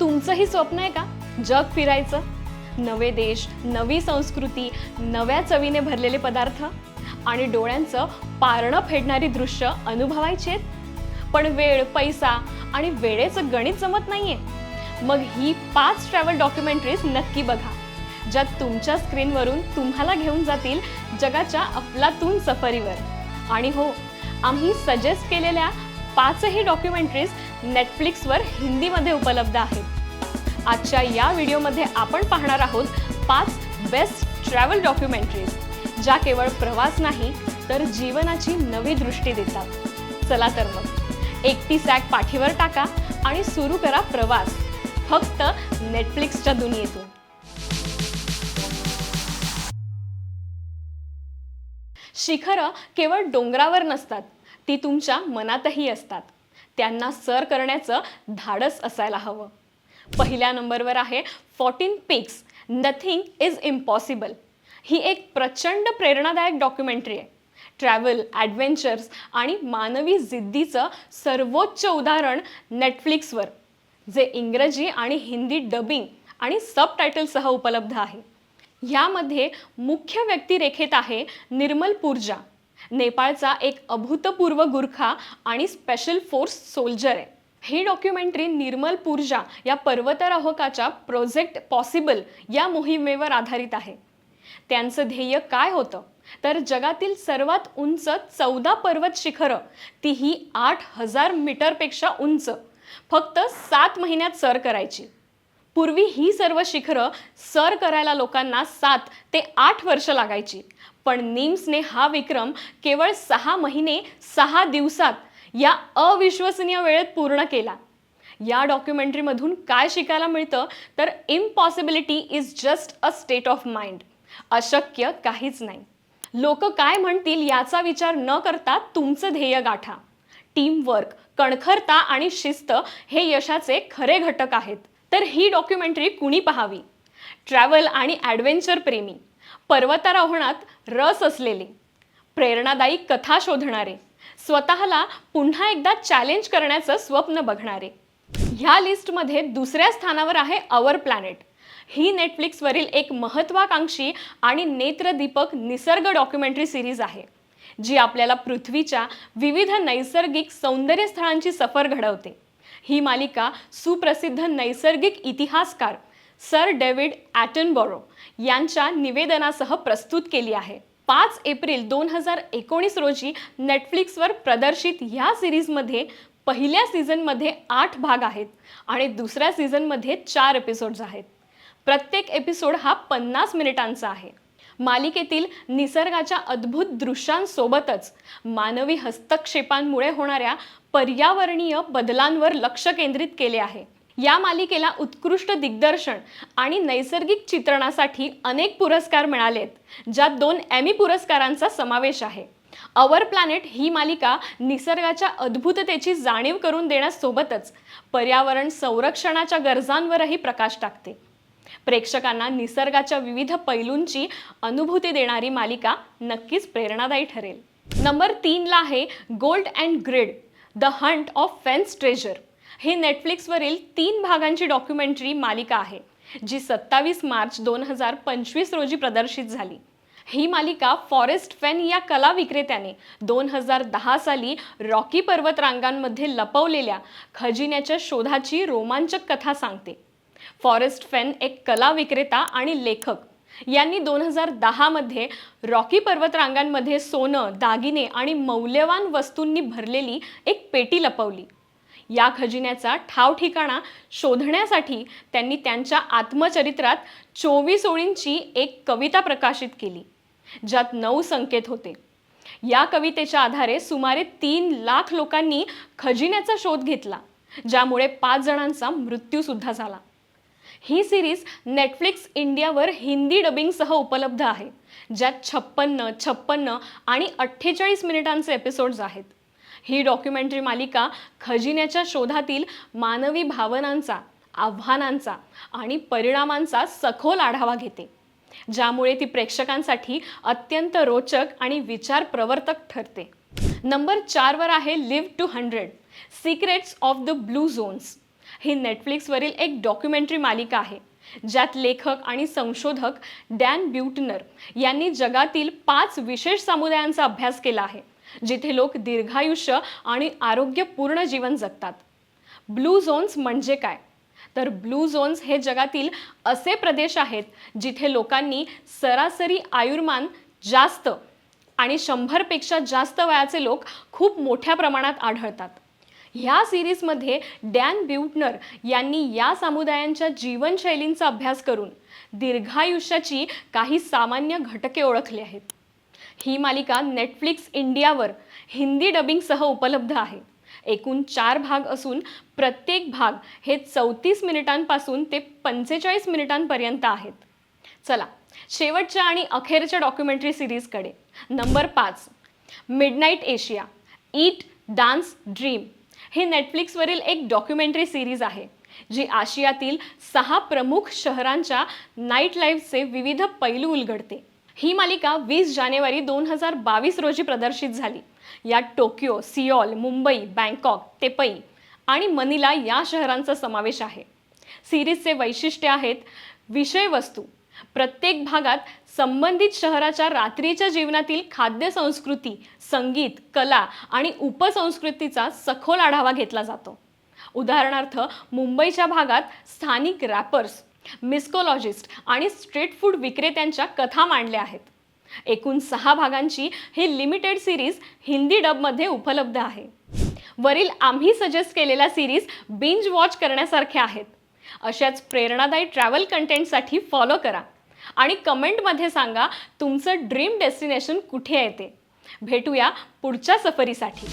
तुमचंही स्वप्न आहे का? जग फिरायचं? नवे देश नवी संस्कृती नव्या चवीने भरलेले पदार्थ? आणि डोळ्यांचं पारणं फेडणारी दृश्य अनुभवायचेत पण वेळ पैसा आणि वेळेचं गणित जमत नाहीये. मग ही पाच ट्रॅव्हल डॉक्युमेंटरीज नक्की बघा ज्यात तुमच्या स्क्रीनवरून तुम्हाला घेऊन जातील जगाच्या अफलातून सफरीवर. आणि हो आम्ही सजेस्ट केलेल्या पाचही डॉक्युमेंटरीज नेटफ्लिक्सवर हिंदीमध्ये उपलब्ध आहेत. आजच्या या व्हिडिओमध्ये आपण पाहणार आहोत पाच बेस्ट ट्रॅव्हल डॉक्युमेंटरीज ज्या केवळ प्रवास नाही तर जीवनाची नवी दृष्टी देतात. चला तर मग. एकटी सॅक पाठीवर टाका आणि सुरू करा प्रवास. फक्त नेटफ्लिक्सच्या दुनियेतून. शिखरं केवळ डोंगरावर नसतात ती तुमच्या मनातही असतात. त्यांना सर करण्याचं धाडस असायला हवं. पहिल्या नंबरवर आहे. Fourteen peaks nothing is impossible ही एक प्रचंड प्रेरणादायक डॉक्युमेंटरी आहे. ट्रॅव्हल ॲडव्हेंचर्स आणि मानवी जिद्दीचं सर्वोच्च उदाहरण नेटफ्लिक्सवर जे इंग्रजी आणि हिंदी डबिंग आणि सब टायटलसह उपलब्ध आहे. यामध्ये मुख्य व्यक्तिरेखेत आहे निर्मल पूर्जा. नेपाळचा एक अभूतपूर्व गुरखा आणि स्पेशल फोर्स सोल्जर आहे. ही डॉक्युमेंटरी निर्मल पूर्जा या पर्वतारोहकाच्या प्रोजेक्ट पॉसिबल या मोहिमेवर आधारित आहे. त्यांचं ध्येय काय होतं? तर जगातील सर्वात उंच चौदा पर्वत शिखरं तीही आठ हजार मीटरपेक्षा उंच. फक्त सात महिन्यात सर करायची. पूर्वी ही सर्व शिखरं सर करायला लोकांना सात ते आठ वर्ष लागायची. पण निम्सने हा विक्रम केवळ सहा महिने सहा दिवसात या अविश्वसनीय वेळेत पूर्ण केला. या डॉक्युमेंटरीमधून काय शिकायला मिळतं? तर impossibility is just a state of mind अशक्य काहीच नाही. लोक काय म्हणतील याचा विचार न करता तुमचं ध्येय गाठा. टीमवर्क कणखरता आणि शिस्त हे यशाचे खरे घटक आहेत. तर ही डॉक्युमेंटरी कुणी पाहावी? ट्रॅव्हल आणि ॲडव्हेंचर प्रेमी. पर्वतारोहणात रस असलेले. प्रेरणादायी कथा शोधणारे. स्वतःला पुन्हा एकदा चॅलेंज करण्याचं स्वप्न बघणारे. ह्या लिस्टमध्ये दुसऱ्या स्थानावर आहे अवर प्लॅनेट ही नेटफ्लिक्सवरील एक महत्त्वाकांक्षी आणि नेत्रदीपक निसर्ग डॉक्युमेंटरी सिरीज आहे जी आपल्याला पृथ्वीच्या विविध नैसर्गिक सौंदर्य स्थळांची सफर घडवते. ही मालिका सुप्रसिद्ध नैसर्गिक इतिहासकार सर डेव्हिड ॲटनबॉरो यांच्या निवेदनासह प्रस्तुत केली आहे. पाच एप्रिल दोन हजार एकोणीस रोजी नेटफ्लिक्सवर प्रदर्शित ह्या सिरीजमध्ये पहिल्या सीझनमध्ये आठ भाग आहेत आणि दुसऱ्या सीझनमध्ये चार एपिसोड्स आहेत. प्रत्येक एपिसोड हा पन्नास मिनिटांचा आहे. मालिकेतील निसर्गाच्या अद्भुत दृश्यांसोबतच मानवी हस्तक्षेपांमुळे होणाऱ्या पर्यावरणीय बदलांवर लक्ष केंद्रित केले आहे. या मालिकेला उत्कृष्ट दिग्दर्शन आणि नैसर्गिक चित्रणासाठी अनेक पुरस्कार मिळालेत ज्यात दोन एमी पुरस्कारांचा समावेश आहे. अवर प्लॅनेट ही मालिका निसर्गाच्या अद्भुततेची जाणीव करून देण्यासोबतच पर्यावरण संरक्षणाच्या गरजांवरही प्रकाश टाकते. प्रेक्षकांना निसर्गाच्या विविध पैलूंची अनुभूती देणारी मालिका नक्कीच प्रेरणादायी ठरेल. नंबर तीनला आहे gold and greed the hunt of Fenn's treasure. ही नेटफ्लिक्सवरील तीन भागांची डॉक्युमेंटरी मालिका आहे जी सत्तावीस मार्च दोन हजार पंचवीस रोजी प्रदर्शित झाली. ही मालिका फॉरेस्ट फेन या कला विक्रेत्याने दोन हजार दहा साली रॉकी पर्वत रांगांमध्ये लपवलेल्या खजिन्याच्या शोधाची रोमांचक कथा सांगते. फॉरेस्ट फेन एक कला विक्रेता आणि लेखक. यांनी दोन हजार दहामध्ये रॉकी पर्वत रांगांमध्ये सोनं दागिने आणि मौल्यवान वस्तूंनी भरलेली एक पेटी लपवली. या खजिन्याचा ठाव ठिकाणा शोधण्यासाठी त्यांनी त्यांच्या आत्मचरित्रात चोवीस ओळींची एक कविता प्रकाशित केली ज्यात नऊ संकेत होते. या कवितेच्या आधारे सुमारे तीन लाख लोकांनी खजिन्याचा शोध घेतला ज्यामुळे पाच जणांचा मृत्यूसुद्धा झाला. ही सिरीज नेटफ्लिक्स इंडियावर हिंदी डबिंगसह उपलब्ध आहे ज्यात छप्पन्न छप्पन्न आणि अठ्ठेचाळीस मिनिटांचे एपिसोड्स आहेत. ही डॉक्युमेंटरी मालिका खजिन्याच्या शोधातील मानवी भावनांचा आव्हानांचा आणि परिणामांचा सखोल आढावा घेते. ज्यामुळे ती प्रेक्षकांसाठी अत्यंत रोचक आणि विचार प्रवर्तक ठरते. नंबर चारवर आहे live to hundred secrets of the blue zones. ही नेटफ्लिक्सवरील एक डॉक्युमेंटरी मालिका आहे ज्यात लेखक आणि संशोधक डॅन ब्युटनर यांनी जगातील पाच विशेष समुदायांचा अभ्यास केला आहे. जिथे लोक दीर्घायुष्य आणि आरोग्यपूर्ण जीवन जगतात. ब्लू झोन्स म्हणजे काय? तर ब्लू झोन्स हे जगातील असे प्रदेश आहेत जिथे लोकांनी सरासरी आयुर्मान जास्त आणि शंभरपेक्षा जास्त वयाचे लोक खूप मोठ्या प्रमाणात आढळतात. ह्या सिरीजमध्ये डॅन ब्युटनर यांनी या समुदायांच्या जीवनशैलींचा अभ्यास करून दीर्घायुष्याची काही सामान्य घटके ओळखली आहेत. ही मालिका नेटफ्लिक्स इंडियावर हिंदी डबिंगसह उपलब्ध आहे. एकूण चार भाग असून प्रत्येक भाग हे चौतीस मिनिटांपासून ते पंचेचाळीस मिनिटांपर्यंत आहेत. चला शेवटच्या आणि अखेरच्या डॉक्युमेंटरी सिरीजकडे नंबर पाच midnight Asia eat dance dream ही नेटफ्लिक्सवरील एक डॉक्युमेंटरी सिरीज आहे जी आशियातील सहा प्रमुख शहरांच्या नाईट लाईफचे विविध पैलू उलगडते. ही मालिका वीस जानेवारी दोन हजार बावीस रोजी प्रदर्शित झाली. यात Tokyo Seoul Mumbai Bangkok Taipei आणि मनिला या शहरांचा समावेश आहे. सिरीजचे वैशिष्ट्य आहेत विषयवस्तू. प्रत्येक भागात संबंधित शहराच्या रात्रीच्या जीवनातील खाद्य संस्कृती संगीत कला आणि उपसंस्कृतीचा सखोल आढावा घेतला जातो. उदाहरणार्थ मुंबईच्या भागात स्थानिक रॅपर्स मिस्कोलॉजिस्ट आणि स्ट्रीट फूड विक्रेत्यांच्या कथा मांडल्या आहेत. एकूण सहा भागांची ही लिमिटेड सिरीज हिंदी डबमध्ये उपलब्ध आहे. वरील आम्ही सजेस्ट केलेल्या सिरीज बिंज वॉच करण्यासारख्या आहेत. अशाच प्रेरणादायी ट्रॅव्हल कंटेंटसाठी फॉलो करा. आणि कमेंटमध्ये सांगा तुमचं ड्रीम डेस्टिनेशन कुठे आहे ते. भेटूया पुढच्या सफरीसाठी.